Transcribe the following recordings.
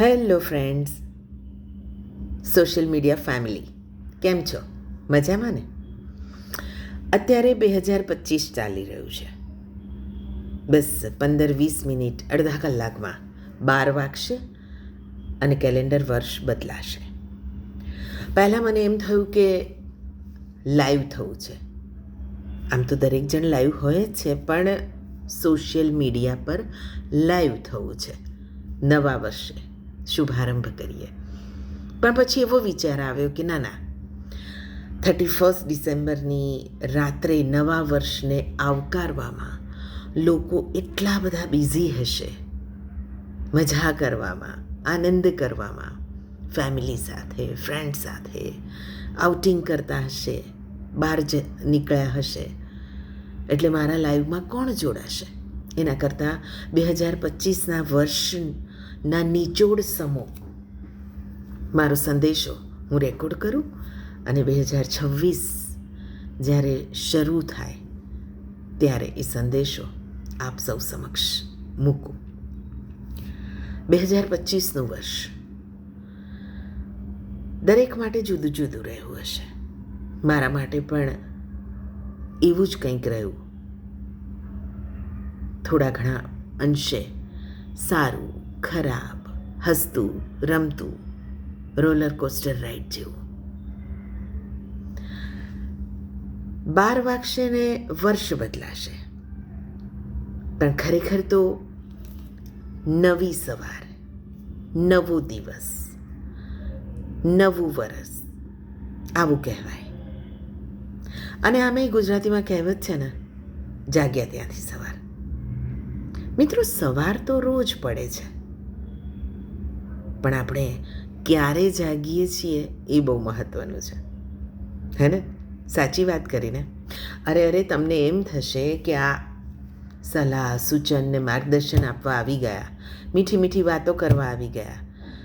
Hello friends, social media family, કેમ છો? મજામાં ને? અત્યારે બે હજાર પચીસ ચાલી રહ્યું છે. બસ પંદર વીસ મિનિટ અડધા કલાકમાં બાર વાગશે અને કેલેન્ડર વર્ષ બદલાશે. પહેલાં મને એમ થયું કે લાઈવ થવું છે. આમ તો દરેક જણ લાઈવ હોય જ છે, પણ સોશિયલ મીડિયા પર લાઈવ થવું છે. નવા વર્ષે. શુભારંભ કરીએ. પણ પછી એવો વિચાર આવ્યો કે ના ના. થર્ટી ફર્સ્ટ ડિસેમ્બરની રાત્રે નવા વર્ષને આવકારવામાં લોકો એટલા બધા બિઝી હશે. મજા કરવામાં, આનંદ કરવામાં, ફેમિલી સાથે, ફ્રેન્ડ સાથે, આઉટિંગ કરતા હશે, બહાર જ નીકળ્યા હશે. એટલે મારા લાઈવમાં કોણ જોડાશે? એના કરતાં બે હજાર પચીસના વર્ષના નિચોડ સમો. મારો સંદેશો હું રેકોર્ડ કરું અને બે હજાર છવ્વીસ જ્યારે શરૂ થાય ત્યારે એ સંદેશો આપ સૌ સમક્ષ મૂકું. બે હજાર પચીસનું વર્ષ દરેક માટે જુદું જુદું રહ્યું હશે. મારા માટે પણ એવું જ કંઈક રહ્યું. થોડા ઘણા અંશે સારું ખરાબ, હસતું, રમતું, રોલર કોસ્ટર રાઈડ જેવું. બાર વાગશે ને વર્ષ બદલાશે. પણ ખરેખર તો નવી સવાર, નવો દિવસ, નવું વરસ, આવું કહેવાય. અને આમે ગુજરાતીમાં કહેવત છે ને, જાગ્યા ત્યાંથી સવાર. મિત્રો, સવાર તો રોજ પડે છે. પણ આપણે ક્યારે જાગીએ છીએ એ બહુ મહત્ત્વનું છે. હે ને? સાચી વાત કરીને. અરે અરે, તમને એમ થશે કે આ સલાહ, સૂચન ને માર્ગદર્શન આપવા આવી ગયા. મીઠી મીઠી વાતો કરવા આવી ગયા.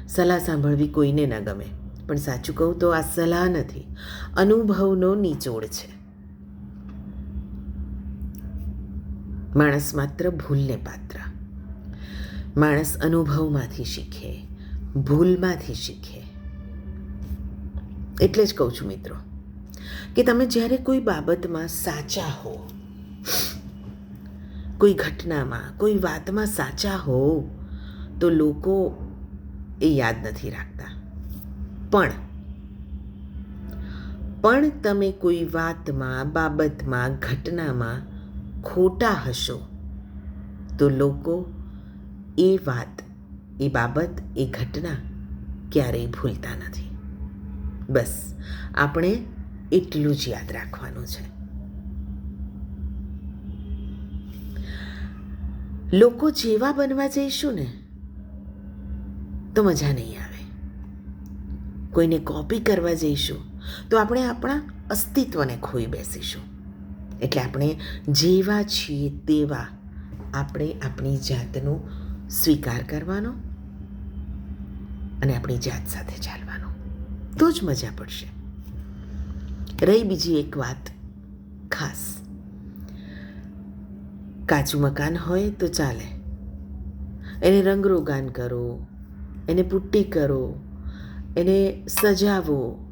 સલાહ સાંભળવી કોઈને ન ગમે. પણ સાચું કહું તો આ સલાહ નથી. અનુભવનો નિચોડ છે. માણસ માત્ર ભૂલને પાત્ર. માણસ અનુભવમાંથી શીખે. ભૂલમાંથી શીખે. એટલે જ કહું છું મિત્રો, કે તમે જ્યારે કોઈ બાબતમાં સાચા હો, કોઈ ઘટનામાં, કોઈ વાતમાં સાચા હો, તો લોકો એ યાદ નથી રાખતા. પણ પણ તમે કોઈ વાતમાં, બાબતમાં, ઘટનામાં ખોટા હશો, તો લોકો એ વાત એ બાબત, એ ઘટના ક્યારેય ભૂલતા નથી. બસ, આપણે એટલું જ યાદ રાખવાનું છે. લોકો જેવા બનવા જઈશું ને, તો મજા નહીં આવે. કોઈને કોપી કરવા જઈશું, તો આપણે આપણા અસ્તિત્વને ખોઈ બેસીશું. એટલે આપણે જેવા છીએ તેવા આપણે આપણી જાતનો સ્વીકાર કરવાનો અને આપણી જાત સાથે ચાલવાનો. તો જ મજા પડશે. રહી બીજી એક વાત ખાસ. કાચું મકાન હોય તો ચાલે. એને રંગરોગાન કરો, એને પુટ્ટી કરો, એને સજાવો,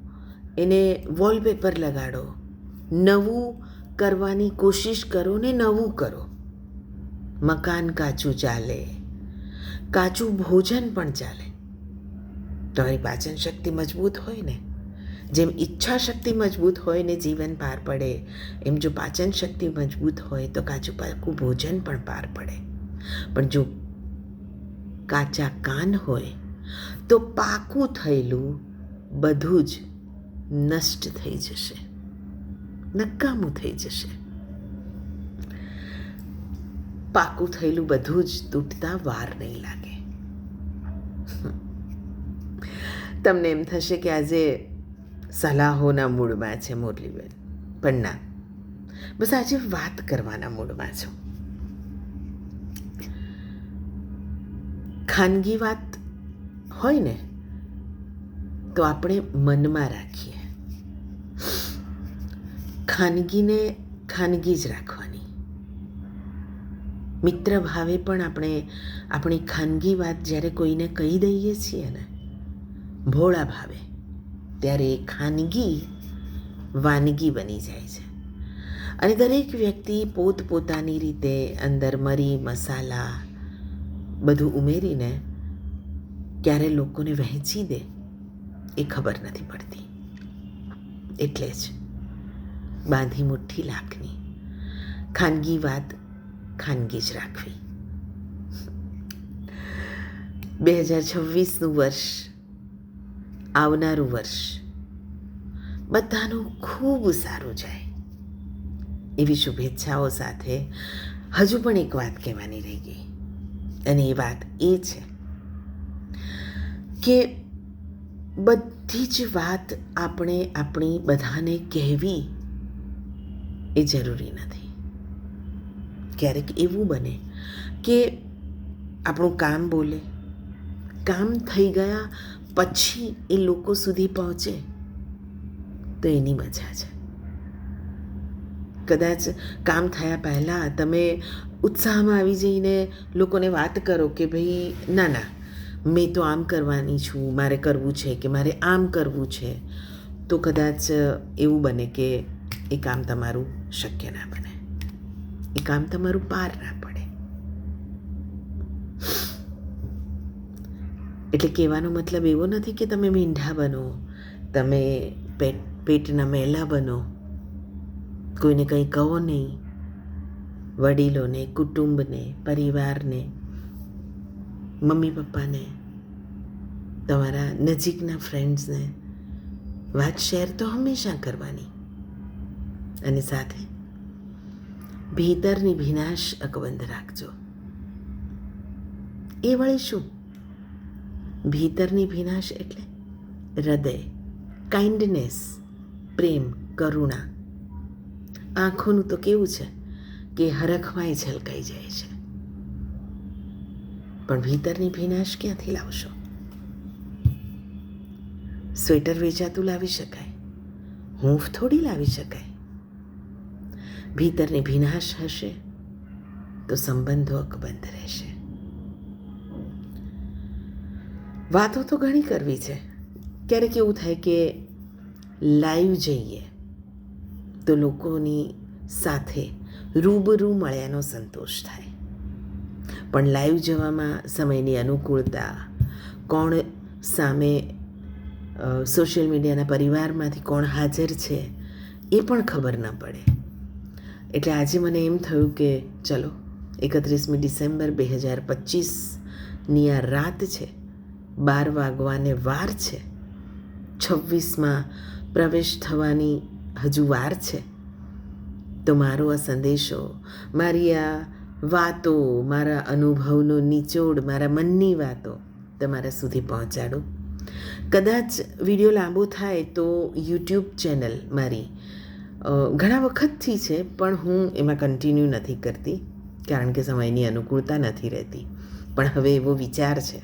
એને વોલપેપર લગાડો. નવું કરવાની કોશિશ કરો ને નવું કરો. મકાન કાચું ચાલે. કાચું ભોજન પણ ચાલે. તમારી પાચન શક્તિ મજબૂત હોય ને? જેમ ઈચ્છા શક્તિ મજબૂત હોય ને જીવન પાર પડે, એમ જો પાચન શક્તિ મજબૂત હોય તો કાચું પાકું ભોજન પણ પાર પડે. પણ જો કાચા કાન હોય, તો પાકું થયેલું બધું જ નષ્ટ થઈ જશે. નકામું થઈ જશે. પાકું થયેલું બધું જ તૂટતા વાર નહીં લાગે. તમને એમ થશે કે આજે સલાહોના મૂડમાં છે મુરલીબેન. પણ ના. બસ આજે વાત કરવાના મૂડમાં છું. ખાનગી વાત હોય ને, તો આપણે મનમાં રાખીએ. ખાનગીને ખાનગી જ રાખવાની મિત્ર ભાવે પણ આપણે આપણી ખાનગી વાત જ્યારે કોઈને કહી દઈએ છીએ ને, ભોળા ભાવે, ત્યારે એ ખાનગી વાનગી બની જાય છે. અને દરેક વ્યક્તિ પોતપોતાની રીતે અંદર મરી, મસાલા બધું ઉમેરીને ક્યારે લોકોને વહેંચી દે એ ખબર નથી પડતી. એટલે જ બાંધી મુઠ્ઠી લાખની. ખાનગી વાત ખાનગી જ રાખવી. બે હજાર છવ્વીસનું વર્ષ, આવનારું વર્ષ, બધાનું ખૂબ સારું જાય. એવી શુભેચ્છાઓ સાથે હજુ પણ એક વાત કહેવાની રહી ગઈ. અને એ વાત એ છે કે બધી જ વાત આપણે આપણી બધાને કહેવી એ જરૂરી નથી. ક્યારેક એવું બને કે આપણું કામ બોલે. કામ થઈ ગયા પછી એ લોકો સુધી પહોંચે તો એની મજા છે. કદાચ કામ થયા પહેલાં તમે ઉત્સાહમાં આવી જઈને લોકોને વાત કરો કે ભાઈ, ના ના, મેં તો આમ કરવાની છું, મારે કરવું છે કે મારે આમ કરવું છે. તો કદાચ એવું બને કે એ કામ તમારું શક્ય ના બને. એ કામ તમારું પાર ના પડે. એટલે કહેવાનો મતલબ એવો નથી કે તમે મીંઢા બનો, તમે પેટ, પેટના મેલા બનો. કોઈને કંઈ કહો નહીં. વડીલોને, કુટુંબને, પરિવારને, મમ્મી પપ્પાને, તમારા નજીકના ફ્રેન્ડ્સને વાત શેર તો હંમેશા કરવાની. અને સાથે ભીતરની ભીનાશ અકબંધ રાખજો. એ વળી શું? ભીતરની ભીનાશ એટલે હૃદય કાઇન્ડનેસ પ્રેમ, કરુણા. આંખોનું તો કેવું છે કે હરખમાંય છલકાઈ જાય છે. પણ ભીતરની ભીનાશ ક્યાંથી લાવશો? સ્વેટર વેચાતું લાવી શકાય, હૂંફ થોડી લાવી શકાય. ભીતરની ભીનાશ હશે તો સંબંધો અકબંધ રહેશે. વાતો તો ઘણી કરવી છે. ક્યારેક એવું થાય કે લાઈવ જઈએ તો લોકોની સાથે રૂબરૂ મળ્યાનો સંતોષ થાય. પણ લાઈવ જવામાં સમયની અનુકૂળતા, કોણ સામે સોશિયલ મીડિયાના પરિવારમાંથી કોણ હાજર છે એ પણ ખબર ન પડે. એટલે આજે મને એમ થયું કે ચલો, એકત્રીસમી ડિસેમ્બર બે હજાર પચીસની આ રાત છે, બાર વાગવાને વાર છે, છવ્વીસમાં પ્રવેશ થવાની હજુ વાર છે. તો મારો આ સંદેશો, મારી આ વાતો, મારા અનુભવનો નિચોડ, મારા મનની વાતો તમારા સુધી પહોંચાડું. કદાચ વીડિયો લાંબો થાય તો યુટ્યુબ ચેનલ મારી ઘણા વખતથી છે, પણ હું એમાં કન્ટિન્યુ નથી કરતી, કારણ કે સમયની અનુકૂળતા નથી રહેતી. પણ હવે એવો વિચાર છે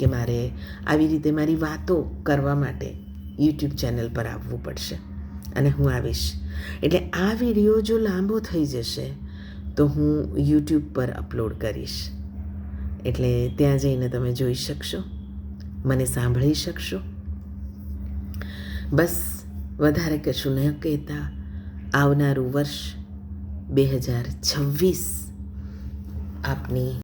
કે મારે આવી રીતે મારી વાતો કરવા માટે યુટ્યુબ ચેનલ પર આવવું પડશે. અને હું આવીશ. એટલે આ વીડિયો જો લાંબો થઈ જશે, તો હું યુટ્યુબ પર અપલોડ કરીશ. એટલે ત્યાં જઈને તમે જોઈ શકશો, મને સાંભળી શકશો. બસ. વધારે કશું ન કહેતા. આવનારું વર્ષ બે હજાર છવ્વીસ આપની